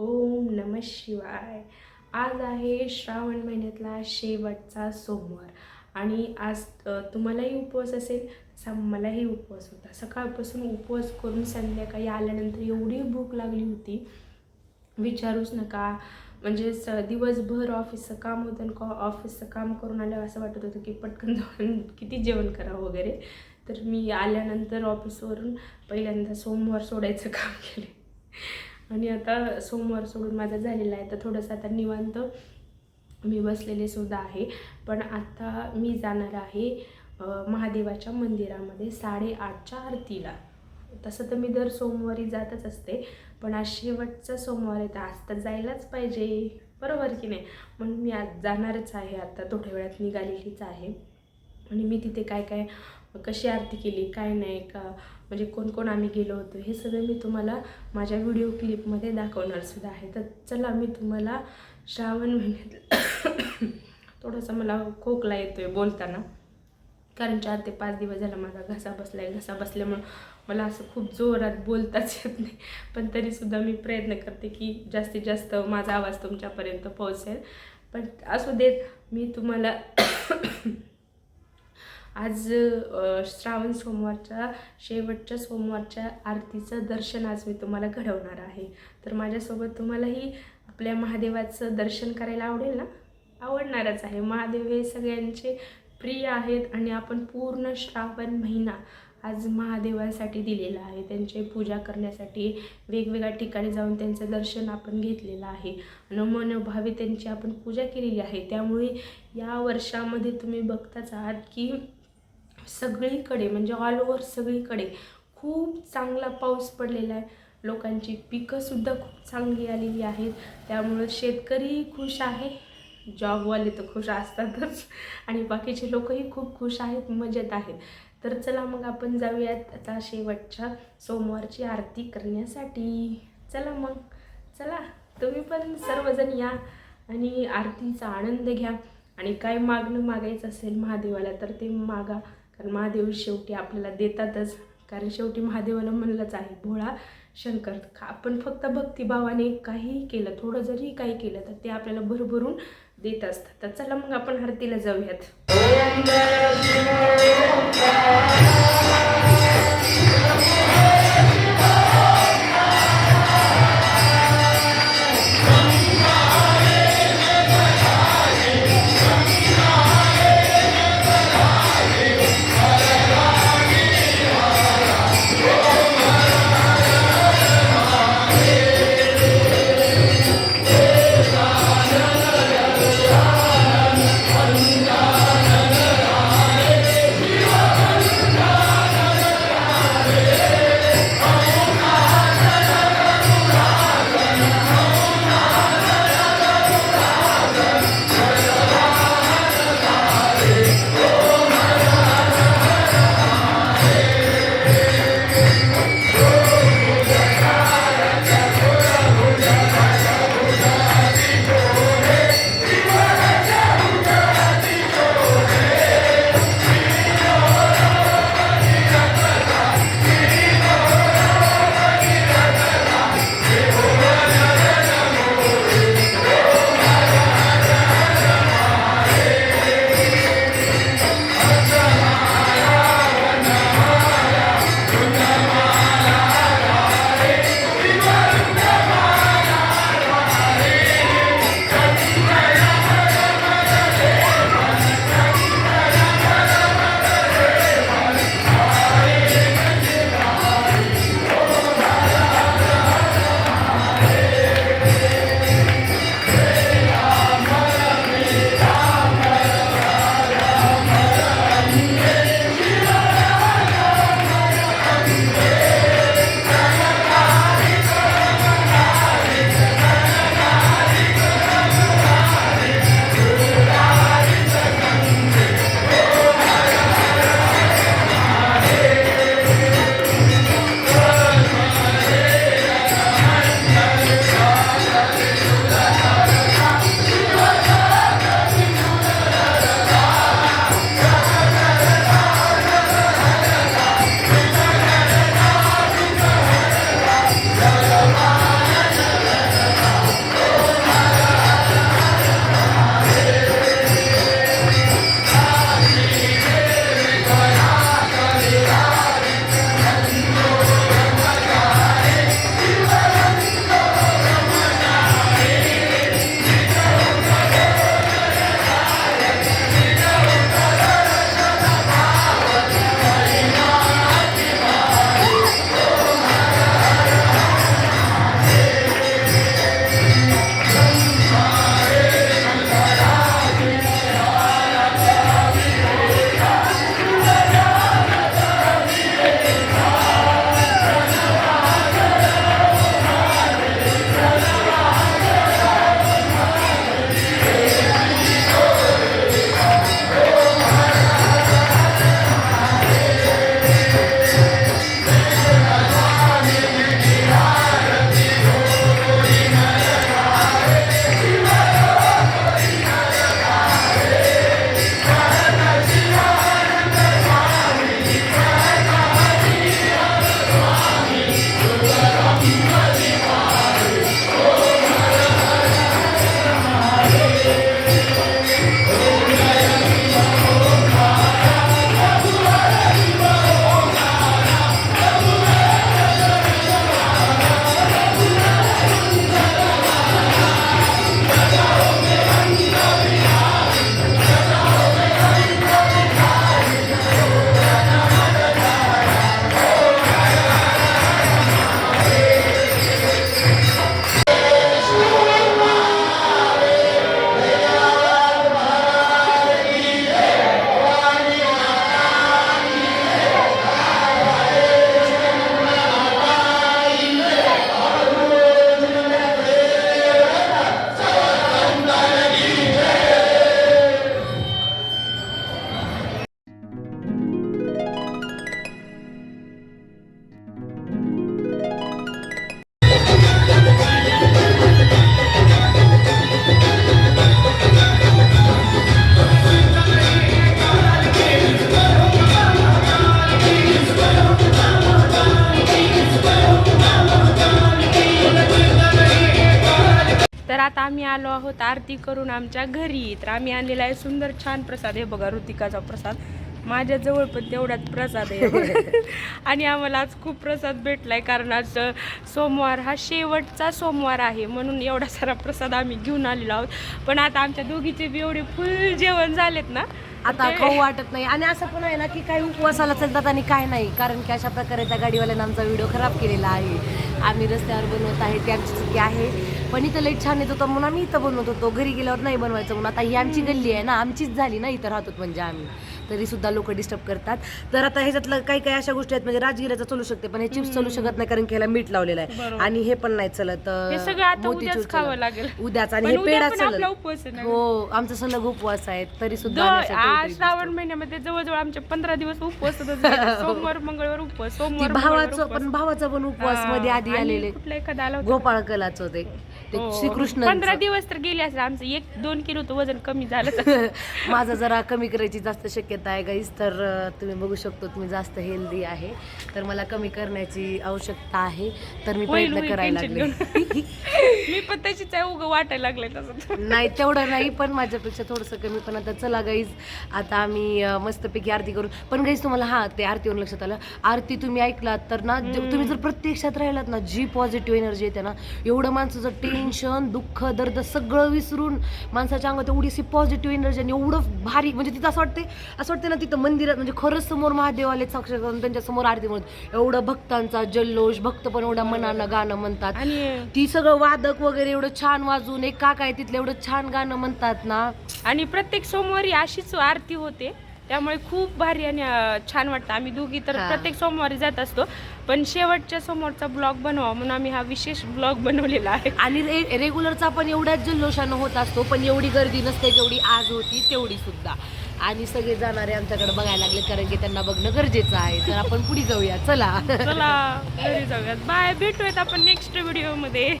ओम नम शिवाय. आज आहे श्रावण महिन्यातला शेवटचा सोमवार. आणि आज तुम्हालाही उपवास असेल तसा मलाही उपवास होता. सकाळपासून उपवास करून संध्याकाळी आल्यानंतर एवढी भूक लागली होती. विचारूच नका. म्हणजे स दिवसभर ऑफिसचं काम होतं आणि कॉ ऑफिसचं काम करून आल्यावर असं वाटत होतं की पटकन जाऊन किती जेवण करावं वगैरे. तर मी आल्यानंतर ऑफिसवरून पहिल्यांदा सोमवार सोडायचं काम केले. आणि आता सोमवार सोडून माझा झालेला आहे. तर थोडंसं आता निवांत मी बसलेले सुद्धा आहे. पण आता मी जाणार आहे महादेवाच्या मंदिरामध्ये साडेआठच्या आरतीला. तसं तर मी दर सोमवारी जातच असते. पण आज शेवटचा सोमवार आहे तर आज तर जायलाच पाहिजे. बरोबर की नाही? म्हणून मी आज जाणारच आहे. आता थोड्या वेळात निघालेलीच आहे. आणि मी तिथे काय काय कशी आरती केली काय नाही का म्हणजे कोण कोण आम्ही गेलो होतो हे सगळं मी तुम्हाला माझ्या व्हिडिओ क्लिपमध्ये दाखवणार सुद्धा आहे. तर चला मी तुम्हाला श्रावण महिन्यात थोडासा मला खोकला येतो आहे बोलताना. कारण चार ते पाच दिवस झाला माझा घसा बसला आहे घसा बसल्यामुळं मला असं खूप जोरात बोलताच येत नाही. पण तरीसुद्धा मी प्रयत्न करते की जास्तीत जास्त माझा आवाज तुमच्यापर्यंत पोहोचेल. पण असू देत मी तुम्हाला आज श्रावण सोमवारच्या शेवटच्या सोमवारच्या आरतीचं दर्शन आज मी तुम्हाला घडवणार आहे. तर माझ्यासोबत तुम्हालाही आपल्या महादेवाचं दर्शन करायला आवडेल ना? आवडणारच आहे. महादेव हे सगळ्यांचे प्रिय आहेत आणि आपण पूर्ण श्रावण महिना आज महादेवांसाठी दिलेला आहे. त्यांची पूजा करण्यासाठी वेगवेगळ्या ठिकाणी जाऊन त्यांचं दर्शन आपण घेतलेलं आहे. आणि मनोभावे त्यांची आपण पूजा केलेली आहे. त्यामुळे या वर्षामध्ये तुम्ही बघताच आहात की सगळीकडे म्हणजे ऑल ओव्हर सगळीकडे खूप चांगला पाऊस पडलेला आहे. लोकांची पिकंसुद्धा खूप चांगली आलेली आहेत. त्यामुळं शेतकरी खुश आहे. जॉबवाले तर खुश असतातच. आणि बाकीचे लोकही खूप खुश आहेत मजेत आहेत. तर चला मग आपण जाऊयात आता शेवटच्या सोमवारची आरती करण्यासाठी. चला मग. चला तुम्ही पण सर्वजण या आणि आरतीचा आनंद घ्या. आणि काय मागणं मागायचं असेल महादेवाला तर ते मागा. कारण महादेव शेवटी आपल्याला देतातच. कारण शेवटी महादेवाला म्हणलंच आहे भोळा शंकर आपण फक्त भक्तिभावाने काहीही केलं थोडं जरी काही केलं तर ते आपल्याला भरभरून देत असतात. तर चला मग आपण हरतीला जाऊयात. आलो आहोत आरती करून आमच्या घरी. तर आम्ही आणलेला आहे सुंदर छान प्रसाद. हे बघा ऋतिकाचा प्रसाद. माझ्या जवळ पण तेवढाच प्रसाद आहे. आणि आम्हाला आज खूप प्रसाद भेटलाय कारण आज सोमवार हा शेवटचा सोमवार आहे म्हणून एवढा सारा प्रसाद आम्ही घेऊन आलेलो आहोत. पण आता आमच्या दोघीचे बी एवढे फुल जेवण झालेत ना आता खाऊ वाटत नाही. आणि असं पण आहे ना की काही उपवासाला चालतात आणि काय नाही. कारण की अशा प्रकारे त्या गाडीवाल्यानं आमचा व्हिडिओ खराब केलेला आहे. आम्ही रस्त्यावर बनवत आहे ती आमची चुकी आहे. पण इथं लई छान येत होतं म्हणून आम्ही इथं बनवत होतो. घरी गेल्यावर नाही बनवायचं म्हणून. आता ही आमची गल्ली आहे ना आमचीच झाली ना इथं राहतो म्हणजे आम्ही. तरी सुद्धा लोक डिस्टर्ब करतात तर आता ह्याच्यातलं काही काही अशा गोष्टी आहेत म्हणजे राजगिराचं चलू शकते पण हे चिप्स चलू शकत नाही कारण की ह्याला मीठ लावलेलं आहे. आणि हे पण नाही चलत सगळं आता मोतीचूर उद्याच खावं. लागेल उद्याच आणि हे पेढा चलत हो आमचा सलग उपवास आहे तरी सुद्धा श्रावण महिन्यामध्ये जवळजवळ आमचे पंधरा दिवस उपवास. सोमवार मंगळवार उपवास सोमवार भावाचं. पण भावाचा पण उपवासमध्ये आधी आलेले? गोपाळ कलाच होते ते हो. श्रीकृष्ण पंधरा दिवस तर गेले असेल आमचं एक दोन किलो वजन कमी झालं. तर. माझं जरा कमी करायची जास्त शक्यता आहे गाईस तर तुम्ही बघू शकतो तुम्ही जास्त हेल्दी आहे. तर मला कमी करण्याची आवश्यकता आहे. तर मी प्रयत्न करायला लागले. मी पण तशीच आहे उगं वाटायला लागले तसं. नाही तेवढं नाही पण माझ्यापेक्षा थोडंसं कमी. पण आता चला गाईज आता आम्ही मस्तपैकी आरती करू. पण गाईज तुम्हाला हा ते आरतीवर लक्षात आलं. आरती तुम्ही ऐकलात तर ना तुम्ही जर प्रत्यक्षात राहिलात ना जी पॉझिटिव्ह एनर्जी येते ना एवढं माणसाचं टेन्शन दुःख दर्द सगळं विसरून माणसाच्या अंगात एवढीशी पॉझिटिव्ह एनर्जी आणि एवढं भारी म्हणजे तिथं असं वाटते असं वाटतं ना तिथं मंदिरात म्हणजे खरंच समोर महादेव आले साक्षर करून त्यांच्यासमोर आरती म्हणत एवढं भक्तांचा जल्लोष भक्त पण एवढ्या मनानं गाणं म्हणतात. आणि ती सगळं वादक वगैरे एवढं छान वाजून एक काका आहे तिथलं एवढं छान गाणं म्हणतात ना. आणि प्रत्येक सोमवारी अशीच आरती होते. त्यामुळे खूप भारी आणि छान वाटतं. आम्ही दोघी तर. प्रत्येक सोमवारी जात असतो. पण शेवटच्या समोरचा ब्लॉग बनवा म्हणून आम्ही हा विशेष ब्लॉग बनवलेला आहे. आणि रे रेग्युलरचा पण एवढ्याच जल्लोषानं होत असतो पण एवढी गर्दी नसते जेवढी आज होती तेवढी सुद्धा. आणि सगळे जाणारे आमच्याकडे बघायला लागले कारण की त्यांना बघणं गरजेचं आहे. तर आपण पुढे जाऊया. चला. चला घरी जाऊयात. बाय भेटूयात आपण नेक्स्ट व्हिडिओमध्ये.